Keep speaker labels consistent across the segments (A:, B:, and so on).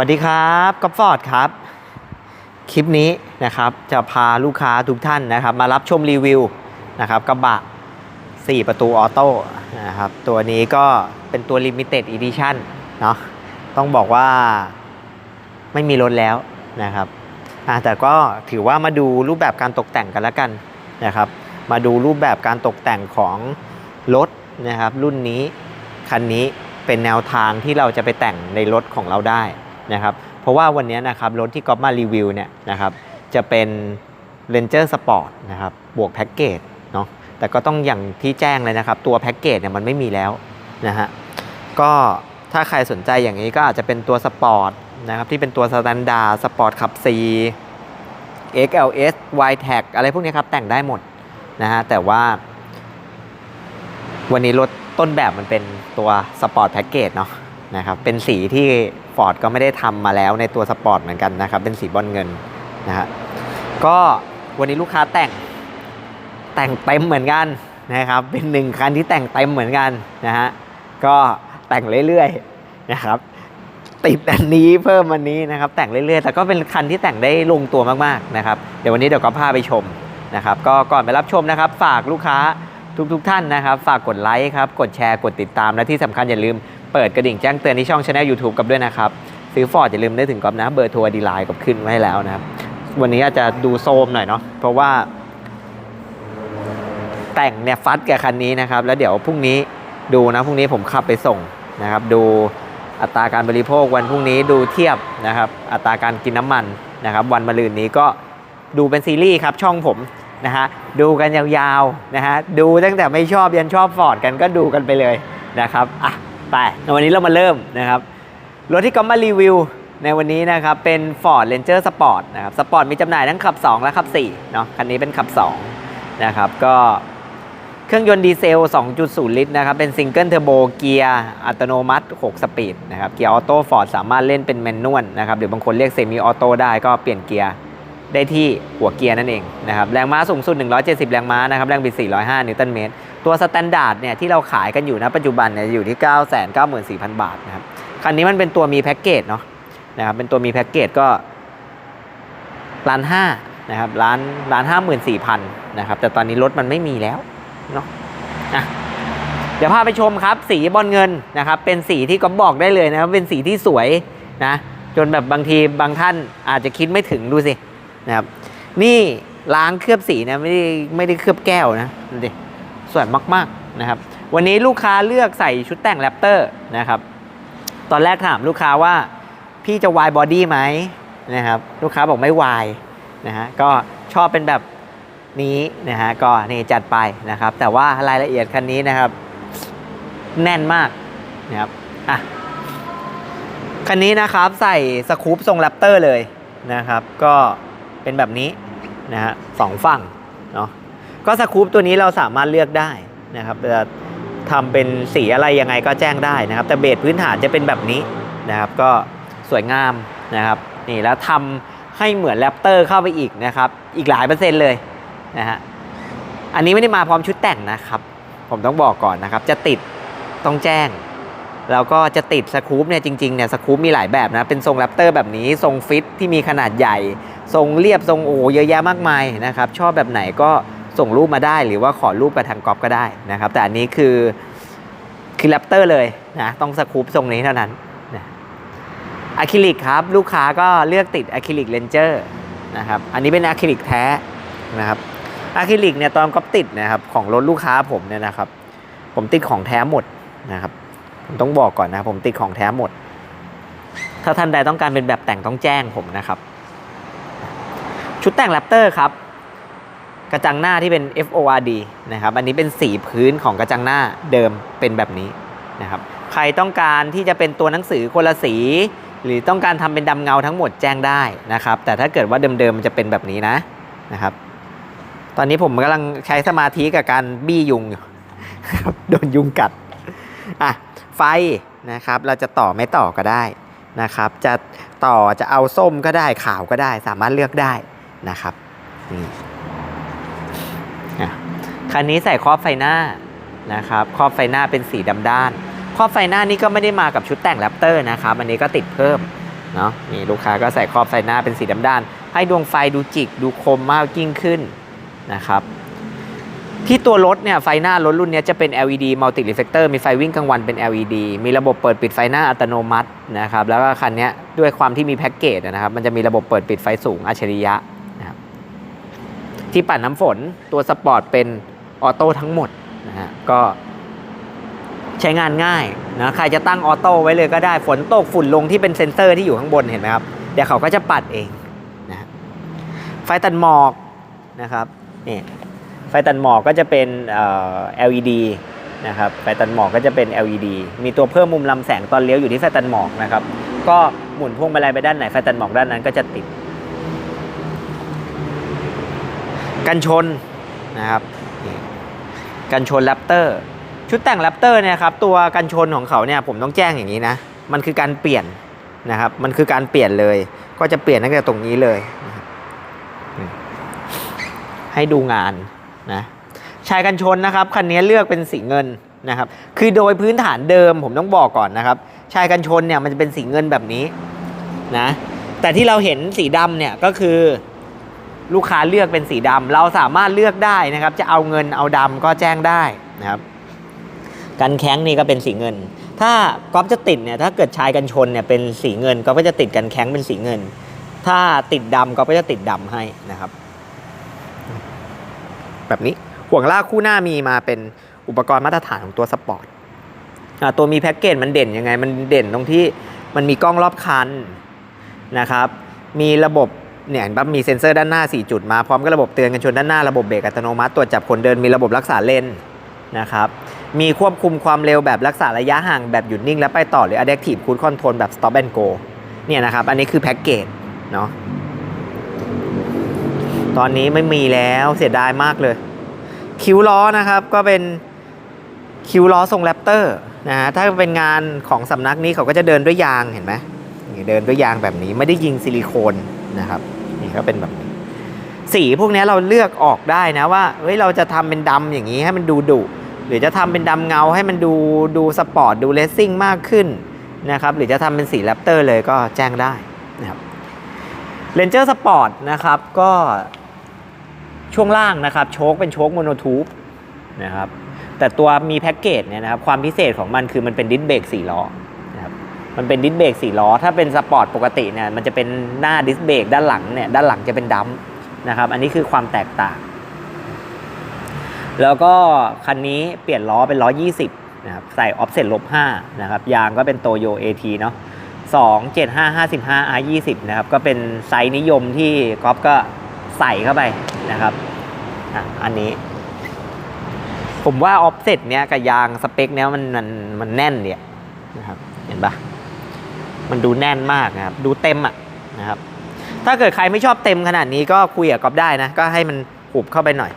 A: วัสดีครับก๊อฟฟอร์ดครับ คลิปนี้นะครับจะพาลูกค้าทุกท่านนะครับ มารับชมรีวิวนะครับกระบะ 4 ประตูออโต้นะครับตัวนี้ก็เป็นตัว Limited Edition เนาะต้องบอกว่าไม่มีรถแล้วนะครับแต่ก็ถือว่ามาดูรูปแบบการตกแต่งกันแล้วกันนะครับ มาดูรูปแบบการตกแต่งของรถนะครับ รุ่นนี้คันนี้เป็นแนวทางที่เราจะไปแต่งในรถของเราได้ นะครับเพราะว่าวันนี้นะครับรถที่ก๊อฟมารีวิวเนี่ยนะครับจะเป็น Ranger Sport นะครับบวกแพ็กเกจเนาะแต่ก็ต้องอย่างที่แจ้งเลยนะครับ ตัวแพ็กเกจเนี่ยมันไม่มีแล้วนะฮะก็ถ้าใครสนใจอย่างนี้ก็อาจจะเป็นตัวสปอร์ตนะครับที่เป็นตัวสแตนดาร์ดสปอร์ตขับ4 XLS y t a g อะไรพวกนี้ครับแต่งได้หมดนะฮะแต่ว่า วันนี้รถต้นแบบมันเป็นตัวสปอร์ตแพ็กเกจเนาะนะครับเป็นสีที่ Ford ก็ไม่ได้ทำมาแล้วในตัวสปอร์ตเหมือนกันนะครับ เป็นสีบอลเงินนะฮะก็วันนี้ลูกค้าแต่งแต่งเต็มเหมือนกันนะครับ เป็นหนึ่งคันที่แต่งเต็มเหมือนกันนะฮะก็แต่งเรื่อยๆนะครับติดอันนี้เพิ่มอันนี้นะครับ แต่งเรื่อยๆแต่ก็เป็นคันที่แต่งได้ลงตัวมากๆนะครับ เดี๋ยววันนี้เดี๋ยวก็พาไปชมนะครับ ก็ก่อนไปรับชมนะครับ ฝากลูกค้าทุกๆทท่านนะครับ ฝากกดไลค์ครับ กดแชร์ กดติดตาม และที่สำคัญอย่าลืม เปิดกระดิ่งแจ้งเตือนที่ช่องช anel YouTube กับด้วยนะครับ ซื้อฟอร์ดอย่าลืมได้ถึงกับนะเบอร์โทรดีไลน์กับขึ้นไว้ให้แล้วนะครับ วันนี้อาจจะดูโซมหน่อยเนาะเพราะว่า แต่งเนี่ยฟัดกับคันนี้นะครับ แล้วเดี๋ยวพรุ่งนี้ดูนะพรุ่งนี้ผมขับไปส่งนะครับ ดูอัตราการบริโภควันพรุ่งนี้ดูเทียบนะครับ อัตราการกินน้ำมันนะครับ วันมะรืนนี้ก็ดูเป็นซีรีส์ครับช่องผมนะฮะดูกันยาวๆนะฮะดูตั้งแต่ไม่ชอบยันชอบฟอร์ดกันก็ดูกันไปเลยนะครับอะ ไปวันนี้เรามาเริ่มนะครับรถที่ก็มารีวิวในวันนี้นะครับเป็น Ford Ranger Sport นะครับสปอร์ตมีจำหน่ายทั้งขับ 2 และขับ4เนาะคันนี้เป็นขับ2นะครับก็เครื่องยนต์ดีเซล 2.0 ลิตรนะครับ เป็นซิงเกิลเทอร์โบเกียร์อัตโนมัติ 6 สปีดนะครับ เกียร์ออโต้ฟอร์ดสามารถเล่นเป็นแมนนวลนะครับ หรือบางคนเรียกเซมิออโต้ได้ก็เปลี่ยนเกียร์ได้ที่หัวเกียร์นั่นเองนะครับ แรงม้าสูงสุด 170 แรงม้านะครับ แรงบิด 405 นิวตันเมตรตัวสแตนดาร์ดเนี่ยที่เราขายกันอยู่ณปัจจุบันเนี่ยอยู่ที่ 994,000 บาทนะครับคันนี้มันเป็นตัวมีแพ็กเกจเนาะนะครับเป็นตัวมีแพ็กเกจก็ล้านห้านะครับล้านล้านห้าหมื่นสี่พันนะครับแต่ตอนนี้รถมันไม่มีแล้วเนาะอะเดี๋ยวพาไปชมครับ สีบอลเงินนะครับเป็นสีที่ก็บอกได้เลยนะครับเป็นสีที่สวยนะจนแบบบางทีบางท่านอาจจะคิดไม่ถึงดูสินะครับนี่ล้างเคลือบสีนะไม่ได้ไม่ได้เคลือบแก้วนะดูดิ สวยมากๆนะครับ วันนี้ลูกค้าเลือกใส่ชุดแต่งแรปเตอร์นะครับ ตอนแรกถามลูกค้าว่าพี่จะวายบอดี้ไหมนะครับลูกค้าบอกไม่วายนะฮะก็ชอบเป็นแบบนี้นะฮะก็นี่จัดไปนะครับ แต่ว่ารายละเอียดคันนี้นะครับ แน่นมากนะครับอะคันนี้นะครับใส่สคูปทรงแรปเตอร์เลยนะครับ ก็เป็นแบบนี้นะฮะสองฝั่งเนาะ ก็สคูปตัวนี้เราสามารถเลือกได้นะครับจะทำเป็นสีอะไรยังไงก็แจ้งได้นะครับ แต่เบสพื้นฐานจะเป็นแบบนี้นะครับ ก็สวยงามนะครับนี่แล้วทำให้เหมือนแรปเตอร์เข้าไปอีกนะครับ อีกหลายเปอร์เซ็นต์เลยนะฮะอันนี้ไม่ได้มาพร้อมชุดแต่งนะครับ ผมต้องบอกก่อนนะครับ จะติดต้องแจ้ง แล้วก็จะติดสคูปเนี่ยจริงๆเนี่ยสคูปมีหลายแบบนะเป็นทรงแรปเตอร์แบบนี้ทรงฟิตที่มีขนาดใหญ่ ทรงเรียบทรงโอเยอะแยะมากมายนะครับ ชอบแบบไหนก็ ส่งรูปมาได้หรือว่าขอรูปกับทางกอฟก็ได้นะครับ แต่อันนี้คือคือแรปเตอร์เลยนะต้องสคูปทรงนี้เท่านั้นนะอะคริลิกครับ ลูกค้าก็เลือกติดอะคริลิกเลนเจอร์นะครับอันนี้เป็นอะคริลิกแท้นะครับอะคริลิกเนี่ยตอนก๊อฟติดนะครับของรถลูกค้าผมเนี่ยนะครับ ผมติดของแท้หมดนะครับผมต้องบอกก่อนนะผมติดของแท้หมด ถ้าท่านใดต้องการเป็นแบบแต่งต้องแจ้งผมนะครับ ชุดแต่งแรปเตอร์ครับ กระจังหน้าที่เป็น FORD นะครับ อันนี้เป็นสีพื้นของกระจังหน้าเดิมเป็นแบบนี้นะครับ ใครต้องการที่จะเป็นตัวหนังสือคนละสี หรือต้องการทำเป็นดำเงาทั้งหมดแจ้งได้นะครับ แต่ถ้าเกิดว่าเดิมๆมันจะเป็นแบบนี้นะนะครับ ตอนนี้ผมกำลังใช้สมาธิกับการบี้ยุงอยู่โดนยุงกัดอะไฟนะครับ เราจะต่อไม่ต่อก็ได้นะครับ จะต่อจะเอาส้มก็ได้ขาวก็ได้ สามารถเลือกได้นะครับนี่ อะคันนี้ใส่ครอบไฟหน้านะครับครอบไฟหน้าเป็นสีดำด้าน ครอบไฟหน้านี่ก็ไม่ได้มากับชุดแต่งแรปเตอร์นะครับอันนี้ก็ติดเพิ่มเนาะนี่ลูกค้าก็ใส่ครอบไฟหน้าเป็นสีดำด้าน ให้ดวงไฟดูจิกดูคมมากยิ่งขึ้นนะครับที่ตัวรถเนี่ยไฟหน้ารถรุ่นนี้จะเป็น LED multi reflector มีไฟวิ่งกลางวันเป็น LED มีระบบเปิดปิดไฟหน้าอัตโนมัตินะครับแล้วก็คันนี้ด้วยความที่มีแพ็กเกจนะครับมันจะมีระบบเปิดปิดไฟสูงอัจฉริยะ ที่ปัดน้ำฝนตัวสปอร์ตเป็นออโต้ทั้งหมดนะฮะก็ใช้งานง่ายนะใครจะตั้งออโต้ไว้เลยก็ได้ฝนตกฝุ่นลงที่เป็นเซ็นเซอร์ที่อยู่ข้างบนเห็นไหมครับ เดี๋ยวเขาก็จะปัดเองนะฮะไฟตัดหมอกนะครับนี่ไฟตัดหมอกก็จะเป็นเอ่อ LED นะครับไฟตัดหมอกก็จะเป็น LED มีตัวเพิ่มมุมลำแสงตอนเลี้ยวอยู่ที่ไฟตัดหมอกนะครับ ก็หมุนพวงมาลัยไปด้านไหนไฟตัดหมอกด้านนั้นก็จะติด กันชนนะครับกันชนแรปเตอร์ชุดแต่งแรปเตอร์เนี่ยครับตัวกันชนของเขาเนี่ยผมต้องแจ้งอย่างนี้นะ มันคือการเปลี่ยนนะครับ มันคือการเปลี่ยนเลย ก็จะเปลี่ยนตั้งแต่ตรงนี้เลย ให้ดูงานนะชายกันชนนะครับคันนี้เลือกเป็นสีเงินนะครับ คือโดยพื้นฐานเดิมผมต้องบอกก่อนนะครับ ชายกันชนเนี่ยมันจะเป็นสีเงินแบบนี้นะแต่ที่เราเห็นสีดำเนี่ยก็คือ ลูกค้าเลือกเป็นสีดำเราสามารถเลือกได้นะครับ จะเอาเงินเอาดำก็แจ้งได้นะครับ กันแข้งนี่ก็เป็นสีเงิน ถ้าก๊อฟจะติดเนี่ยถ้าเกิดชายกันชนเนี่ยเป็นสีเงินก็ก็จะติดกันแข้งเป็นสีเงิน ถ้าติดดำก็ก็จะติดดำให้นะครับ แบบนี้ห่วงลากคู่หน้ามีมาเป็นอุปกรณ์มาตรฐานของตัวสปอร์ตตัวมีแพ็กเกจมันเด่นยังไง มันเด่นตรงที่มันมีกล้องรอบคันนะครับ มีระบบ เนี่ยเห็นปะมีเซ็นเซอร์ด้านหน้า 4 จุดมาพร้อมกับระบบเตือนกันชนด้านหน้าระบบเบรกอัตโนมัติตรวจจับคนเดินมีระบบรักษาเลนนะครับมีควบคุมความเร็วแบบรักษาระยะห่างแบบหยุดนิ่ง และไปต่อหรือ adaptive cruise control แบบ stop and go เนี่ยนะครับ อันนี้คือแพ็กเกจเนาะตอนนี้ไม่มีแล้วเสียดายมากเลย คิ้วล้อนะครับก็เป็นคิ้วล้อทรงแรปเตอร์นะฮะถ้าเป็นงานของสำนักนี้เขาก็จะเดินด้วยยางเห็นไหมเดินด้วยยางแบบนี้ไม่ได้ยิงซิลิโคนนะครับ นี่ก็เป็นแบบนี้สีพวกนี้เราเลือกออกได้นะว่าเฮ้ยเราจะทำเป็นดำอย่างนี้ให้มันดูดุหรือจะทำเป็นดำเงาให้มันดูดูสปอร์ตดูเลสซิ่งมากขึ้นนะครับหรือจะทำเป็นสีแรปเตอร์เลยก็แจ้งได้นะครับเ a นเจอร์สปอร์ตนะครับก็ช่วงล่างนะครับโชคเป็นโชคโมโนทูบนะครับแต่ตัวมีแพ็กเกจเนี่ยนะครับความพิเศษของมันคือมันเป็นดิสเบรกสี่ล้อ มันเป็นดิสเบรกสี่ล้อ ถ้าเป็นสปอร์ตปกติเนี่ยมันจะเป็นหน้าดิสเบรกด้านหลังเนี่ยด้านหลังจะเป็นดัมนะครับ อันนี้คือความแตกต่าง แล้วก็คันนี้เปลี่ยนล้อเป็น120นะครับใส่ออฟเซ็ตลบ5นะครับยางก็เป็นโตโย AT เนาะ2 7 5 55 R 20นะครับก็เป็นไซส์นิยมที่ก๊อฟก็ใส่เข้าไปนะครับอะอันนี้ ผมว่าออฟเซ็ตเนี้ยกับยางสเปคเนี้ยมันมันมันแน่นเนี่ยนะครับเห็นปะ มันดูแน่นมากนะครับ ดูเต็มอะนะครับ ถ้าเกิดใครไม่ชอบเต็มขนาดนี้ก็คุยกับก๊อฟได้นะ ก็ให้มันหุบเข้าไปหน่อย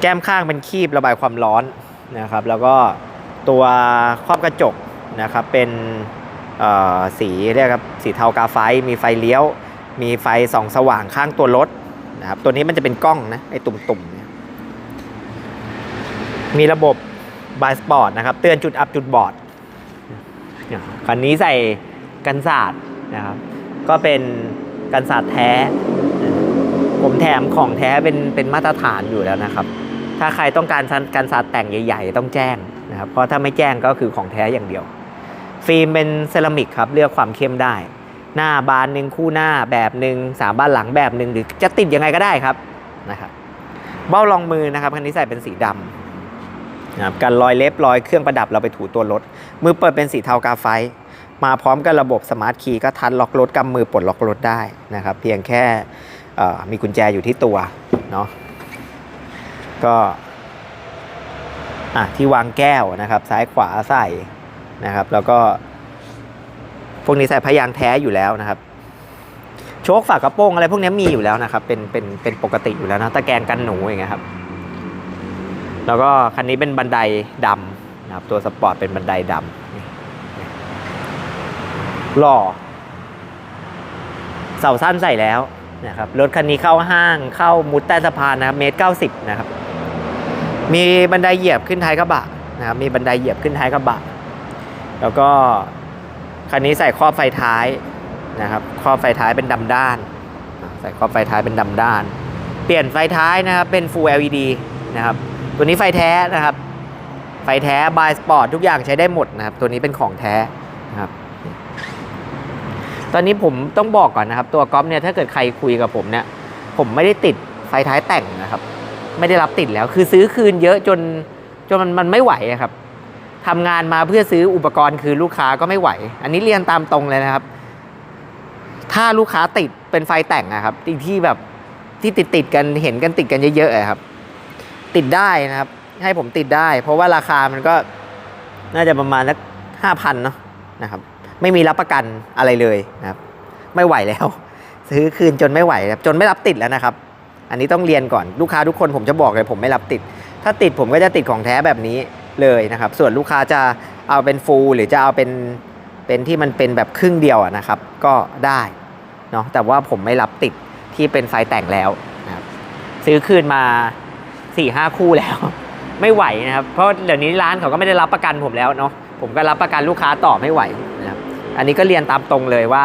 A: แก้มข้างเป็นคีบระบายความร้อนนะครับ แล้วก็ตัวครอบกระจกนะครับ เป็นเอ่อสีเรียกครับสีเทากาไฟ มีไฟเลี้ยว มีไฟส่องสว่างข้างตัวรถนะครับ ตัวนี้มันจะเป็นกล้องนะไอ้ตุ่มๆเนี่ยมีระบบบายสปอร์ตนะครับ เตือนจุดอับจุดบอด คันนี้ใส่กันศาสตร์นะครับ ก็เป็นกันศาสตร์แท้ ผมแถมของแท้เป็นเป็นมาตรฐานอยู่แล้วนะครับ ถ้าใครต้องการการศาสตร์แต่งใหญ่ ๆ ต้องแจ้งนะครับ เพราะถ้าไม่แจ้งก็คือของแท้อย่างเดียว ฟิล์มเป็นเซรามิกครับเลือกความเข้มได้ หน้าบานหนึ่งคู่หน้าแบบหนึ่งสามบ้านหลังแบบหนึ่งหรือจะติดยังไงก็ได้ครับนะครับเบ้ารองมือนะครับคันนี้ใส่เป็นสีดำ นะครับกันรอยเล็บรอยเครื่องประดับเราไปถูตัวรถ มือเปิดเป็นสีเทากาไฟ มาพร้อมกับระบบสมาร์ทคีย์ก็ทันล็อกรถกำมือปลดล็อกรถได้นะครับ เพียงแค่มีกุญแจอยู่ที่ตัวเนาะก็อะที่วางแก้วนะครับ ซ้ายขวาใส่นะครับ แล้วก็ พวกนี้ใส่พยางแท้อยู่แล้วนะครับ โชคฝากระโปรงอะไรพวกนี้มีอยู่แล้วนะครับ เป็นเป็นเป็นปกติอยู่แล้วนะตะแกรงกันหนูอย่างเงี้ยครับ แล้วก็คันนี้เป็นบันไดดำนะครับตัวสปอร์ตเป็นบันไดดำหล่อ เสาสั้นใส่แล้วนะครับรถคันนี้เข้าห้างเข้ามุดใต้สะพานนะครับเมตรเก้าสิบนะครับ มีบันไดเหยียบขึ้นท้ายกระบะนะครับมีบันไดเหยียบขึ้นท้ายกระบะ แล้วก็คันนี้ใส่ครอบไฟท้ายนะครับครอบไฟท้ายเป็นดำด้าน ใส่ครอบไฟท้ายเป็นดำด้าน เปลี่ยนไฟท้ายนะครับเป็น Full LED นะครับ ตัวนี้ไฟแท้นะครับ ไฟแท้บายสปอร์ตทุกอย่างใช้ได้หมดนะครับ ตัวนี้เป็นของแท้นะครับ ตอนนี้ผมต้องบอกก่อนนะครับ ตัวก๊อฟเนี่ยถ้าเกิดใครคุยกับผมเนี่ย ผมไม่ได้ติดไฟท้ายแต่งนะครับ ไม่ได้รับติดแล้ว คือซื้อคืนเยอะจนจนมันมันไม่ไหวครับทำงานมาเพื่อซื้ออุปกรณ์คือลูกค้าก็ไม่ไหว อันนี้เรียนตามตรงเลยนะครับ ถ้าลูกค้าติดเป็นไฟแต่งนะครับที่แบบที่ติดติดกันเห็นกันติดกันเยอะๆอะครับ ติดได้นะครับ ให้ผมติดได้ เพราะว่าราคามันก็น่าจะประมาณสักห้าพันเนาะนะครับ ไม่มีรับประกันอะไรเลยนะครับ ไม่ไหวแล้ว ซื้อคืนจนไม่ไหวครับจนไม่รับติดแล้วนะครับ อันนี้ต้องเรียนก่อนลูกค้าทุกคนผมจะบอกเลย ผมไม่รับติด ถ้าติดผมก็จะติดของแท้แบบนี้เลยนะครับ ส่วนลูกค้าจะเอาเป็นฟูลหรือจะเอาเป็นเป็นที่มันเป็นแบบครึ่งเดียวนะครับ ก็ได้เนาะแต่ว่าผมไม่รับติดที่เป็นไฟแต่งแล้วนะครับซื้อคืนมา 4ี่ห้าคู่แล้ว ไม่ไหวนะครับ เพราะเดี๋ยวนี้ร้านเขาก็ไม่ได้รับประกันผมแล้วเนาะผมก็รับประกันลูกค้าต่อไม่ไหวนะครับ อันนี้ก็เรียนตามตรงเลยว่า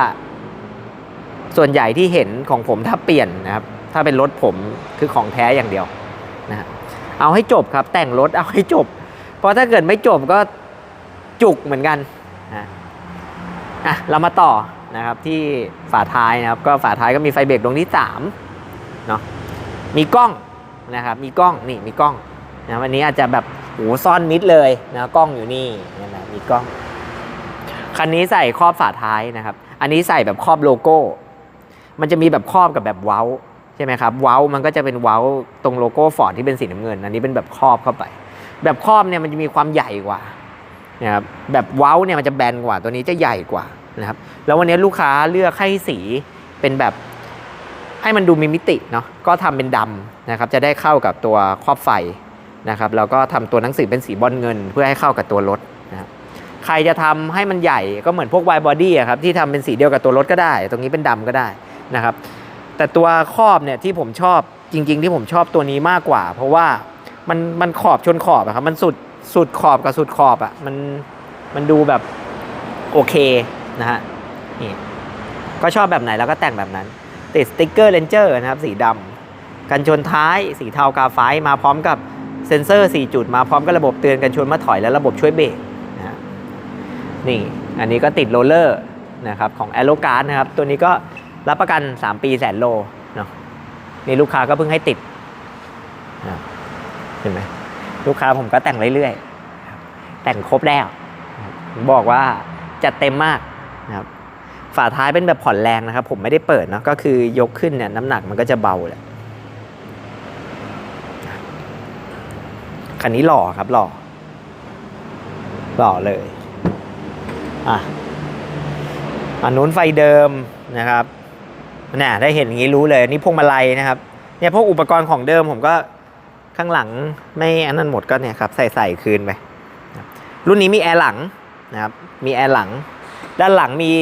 A: ส่วนใหญ่ที่เห็นของผมถ้าเปลี่ยนนะครับ ถ้าเป็นรถผมคือของแท้อย่างเดียวนะฮะเอาให้จบครับ แต่งรถเอาให้จบ เพราะถ้าเกิดไม่จบก็จุกเหมือนกันนะอะเรามาต่อนะครับที่ฝาท้ายนะครับ ก็ฝาท้ายก็มีไฟเบรกดวงที่3เนาะมีกล้อง นะครับมีกล้องนี่มีกล้องนะวันนี้อาจจะแบบโหซ่อนมิดเลยนะกล้องอยู่นี่นะมีกล้องคันนี้ใส่ครอบฝาท้ายนะครับ อันนี้ใส่แบบครอบโลโก้ มันจะมีแบบครอบกับแบบเว้าใช่ไหมครับเว้ามันก็จะเป็นเว้าตรงโลโก้ฟอร์ดที่เป็นสีน้ำเงิน อันนี้เป็นแบบครอบเข้าไป แบบครอบเนี่ยมันจะมีความใหญ่กว่านะครับแบบเว้าเนี่ยมันจะแบนกว่าตัวนี้จะใหญ่กว่านะครับแล้ววันนี้ลูกค้าเลือกให้สีเป็นแบบ ให้มันดูมีมิติเนาะก็ทำเป็นดำนะครับจะได้เข้ากับตัวครอบไฟนะครับแล้วก็ทำตัวหนังสือเป็นสีบอลเงิน เพื่อให้เข้ากับตัวรถนะครับใครจะทำให้มันใหญ่ก็เหมือนพวก wide body อะครับที่ทำเป็นสีเดียวกับตัวรถก็ได้ ตรงนี้เป็นดำก็ได้นะครับ แต่ตัวครอบเนี่ยที่ผมชอบจริง ๆ ที่ผมชอบตัวนี้มากกว่า เพราะว่ามันมันขอบชนขอบอะครับมันสุดสุดขอบกับสุดขอบอะมันมันดูแบบโอเคนะฮะนี่ก็ชอบแบบไหนแล้วก็แต่งแบบนั้น ติดสติ๊กเกอร์เลนเจอร์นะครับสีดำกันชนท้ายสีเทากาไฟมาพร้อมกับเซ็นเซอร์ 4 จุดมาพร้อมกับระบบเตือนกันชนเมื่อถอยและระบบช่วยเบรกนะนี่ อันนี้ก็ติดโรลเลอร์นะครับของ a อโ o การ์ดนะครับ ตัวนี้ก็รับประกัน 3 ปีแสนโลเนาะนี่ลูกค้าก็เพิ่งให้ติดนะเห็นไหมลูกค้าผมก็แต่งเรื่อยๆ แต่งครบแล้ว บอกว่าจัดเต็มมากนะครับ ฝาท้ายเป็นแบบผ่อนแรงนะครับ ผมไม่ได้เปิดเนาะก็คือยกขึ้นเนี่ยน้ำหนักมันก็จะเบาแหละคันนี้หล่อครับหล่อหล่อเลยอะอันนู้นไฟเดิมนะครับน่ะได้เห็นอย่างนี้รู้เลยนี่พวงมาลัยนะครับเนี่ยพวกอุปกรณ์ของเดิมผมก็ข้างหลังไม่อันนั้นหมดก็เนี่ยครับใส่ใส่คืนไปรุ่นนี้มีแอร์หลังนะครับมีแอร์หลัง ด้านหลังมี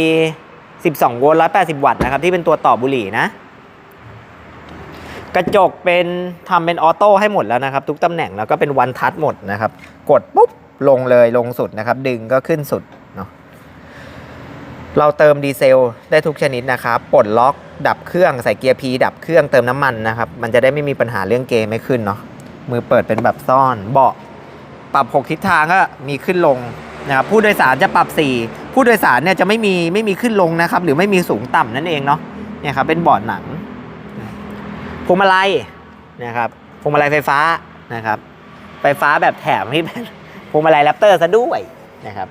A: 12 โวลต์ 180 วัตต์นะครับ ที่เป็นตัวต่อบุหรี่นะ กระจกเป็นทำเป็นออโต้ให้หมดแล้วนะครับ ทุกตำแหน่งแล้วก็เป็นวันทัชหมดนะครับ กดปุ๊บ ลงเลยลงสุดนะครับ ดึงก็ขึ้นสุดเนาะเราเติมดีเซลได้ทุกชนิดนะครับปลดล็อกดับเครื่องใส่เกียร์ P ดับเครื่องเติมน้ำมันนะครับ มันจะได้ไม่มีปัญหาเรื่องเกมไม่ขึ้นเนาะมือเปิดเป็นแบบซ่อนเบาะปรับ 6 ทิศทางก็มีขึ้นลง นะครับผู้โดยสารจะปรับ 4 ผู้โดยสารเนี่ยจะไม่มีไม่มีขึ้นลงนะครับ หรือไม่มีสูงต่ำนั่นเองเนาะเนี่ยครับเป็นเบาะหนังพวงมาลัยนะครับพวงมาลัยไฟฟ้านะครับ ไฟฟ้าแบบแถมที่เป็นพวงมาลัยแรปเตอร์ซะด้วยนะครับ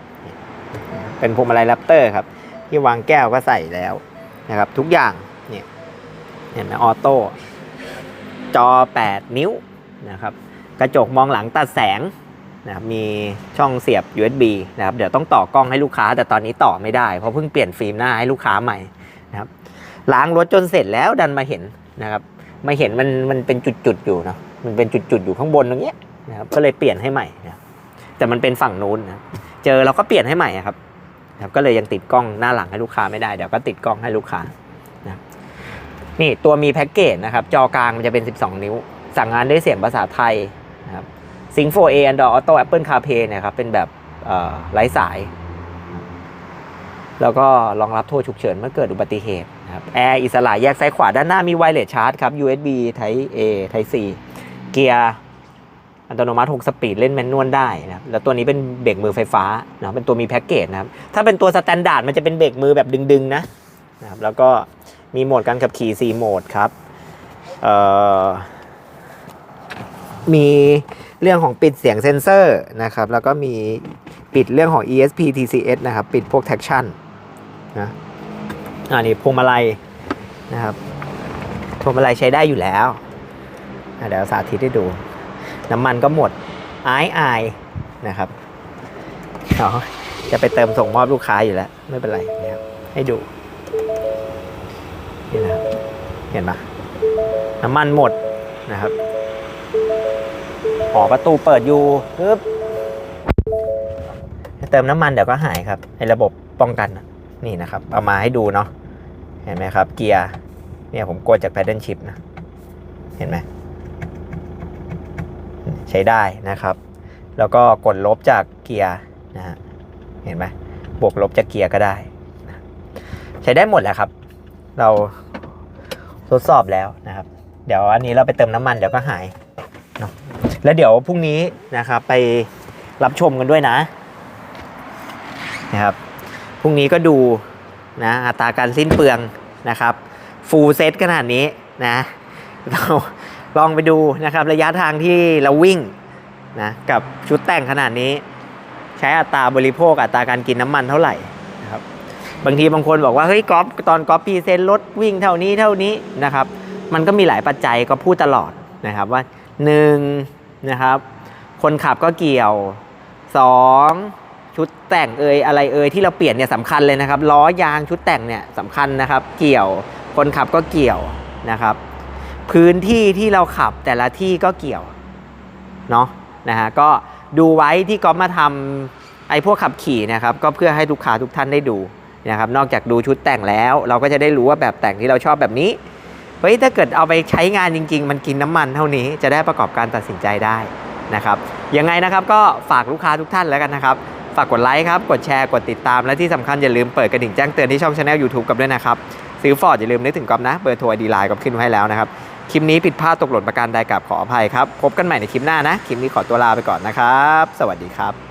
A: เป็นพวงมาลัยแรปเตอร์ครับ ที่วางแก้วก็ใส่แล้วนะครับ ทุกอย่างเนี่ยเห็นไหมออโต้จอ 8 นิ้วนะครับ กระจกมองหลังตัดแสง นะครับมีช่องเสียบ USB นะครับเดี๋ยวต้องต่อกล้องให้ลูกค้า แต่ตอนนี้ต่อไม่ได้ เพราะเพิ่งเปลี่ยนฟิล์มหน้าให้ลูกค้าใหม่นะครับล้างรถจนเสร็จแล้วดันมาเห็นนะครับมาเห็นมันมันเป็นจุดๆอยู่เนาะมันเป็นจุดๆอยู่ข้างบนตรงเนี้ยนะครับก็เลยเปลี่ยนให้ใหม่นะแต่มันเป็นฝั่งนู้นนะเจอเราก็เปลี่ยนให้ใหม่ครับนะครับ ก็เลยยังติดกล้องหน้าหลังให้ลูกค้าไม่ได้เดี๋ยวก็ติดกล้องให้ลูกค้านะนี่ตัวมีแพ็กเกจนะครับจอกลางมันจะเป็น 12 นิ้ว สั่งงานด้วยเสียงภาษาไทย นะครับ Sync 4A Android Auto Apple CarPlay เนะครับ เป็นแบบไร้สาย แล้วก็รองรับโทรฉุกเฉินเมื่อเกิดอุบัติเหตุครับแอร์อิสระแยกซ้ายขวาด้านหน้ามีไวเลสชาร์จครับ USB Type A Type C เกียร์อัตโนมัติ 6 สปีดเล่นแมนนวลได้นะครับ แล้วตัวนี้เป็นเบรกมือไฟฟ้านะเป็นตัวมีแพ็กเกจนะครับ ถ้าเป็นตัวสแตนดาร์ดมันจะเป็นเบรกมือแบบดึงๆนะนะครับ แล้วก็มีโหมดการขับขี่ 4 โหมดครับ เอ่อ มีเรื่องของปิดเสียงเซนเซอร์นะครับ แล้วก็มีปิดเรื่องของ ESP TCS นะครับ ปิดพวก traction นะอันนี้พวงมาลัยนะครับพวงมาลัยใช้ได้อยู่แล้ว เดี๋ยวสาธิตให้ดู น้ำมันก็หมดไอายอายนะครับเอาจะไปเติมส่งมอบลูกค้าอยู่แล้ว ไม่เป็นไรนะครับให้ดู นี่นะเห็นปะน้ำมันหมดนะครับ อ๋อประตูเปิดอยู่ปึ๊บเติมน้ำมันเดี๋ยวก็หายครับในระบบป้องกันนี่นะครับ เอามาให้ดูเนาะเห็นไหมครับ เกียร์เนี่ยผมกดจาก paddle shift นะ เห็นไหมใช้ได้นะครับ แล้วก็กดลบจากเกียร์นะฮะเห็นไหมบวกลบจากเกียร์ก็ได้ ใช้ได้หมดแหละครับ เราทดสอบแล้วนะครับ เดี๋ยวอันนี้เราไปเติมน้ำมันเดี๋ยวก็หาย แล้วเดี๋ยวพรุ่งนี้นะครับไปรับชมกันด้วยนะนะครับพรุ่งนี้ก็ดูนะอัตราการสิ้นเปลืองนะครับฟูลเซตขนาดนี้นะเราลองไปดูนะครับระยะทางที่เราวิ่งนะกับชุดแต่งขนาดนี้ ใช้อัตราบริโภคอัตราการกินน้ำมันเท่าไหร่นะครับบางทีบางคนบอกว่าเฮ้ยกอล์ฟตอนกอล์ฟพีเซนรถวิ่งเท่านี้เท่านี้นะครับ มันก็มีหลายปัจจัยก็พูดตลอดนะครับว่า 1 นะครับ คนขับก็เกี่ยว 2 ชุดแต่งเอยอะไรเอยที่เราเปลี่ยนเนี่ยสำคัญเลยนะครับล้อยางชุดแต่งเนี่ยสำคัญนะครับ เกี่ยว คนขับก็เกี่ยวนะครับ พื้นที่ที่เราขับแต่ละที่ก็เกี่ยวเนาะนะฮะก็ดูไว้ที่ก๊อฟมาทำไอ้พวกขับขี่นะครับ ก็เพื่อให้ลูกค้าทุกท่านได้ดูนะครับ นอกจากดูชุดแต่งแล้ว เราก็จะได้รู้ว่าแบบแต่งที่เราชอบแบบนี้ เฮ้ยถ้าเกิดเอาไปใช้งานจริง ๆ มันกินน้ำมันเท่านี้จะได้ประกอบการตัดสินใจได้นะครับยังไงนะครับก็ฝากลูกค้าทุกท่านแล้วกันนะครับ ฝากกดไลค์ครับ กดแชร์กดติดตามและที่สำคัญอย่าลืมเปิดกระดิ่งแจ้งเตือนที่ช่องชาแนลยูทูบกับด้วยนะครับ ซื้อฟอร์ดอย่าลืมนึกถึงก๊อฟนะเบอร์โทรดีไลน์ก๊อฟขึ้นไว้ให้แล้วนะครับ คลิปนี้ผิดพลาดตกหล่นประการใดกับขออภัยครับ พบกันใหม่ในคลิปหน้านะ คลิปนี้ขอตัวลาไปก่อนนะครับ สวัสดีครับ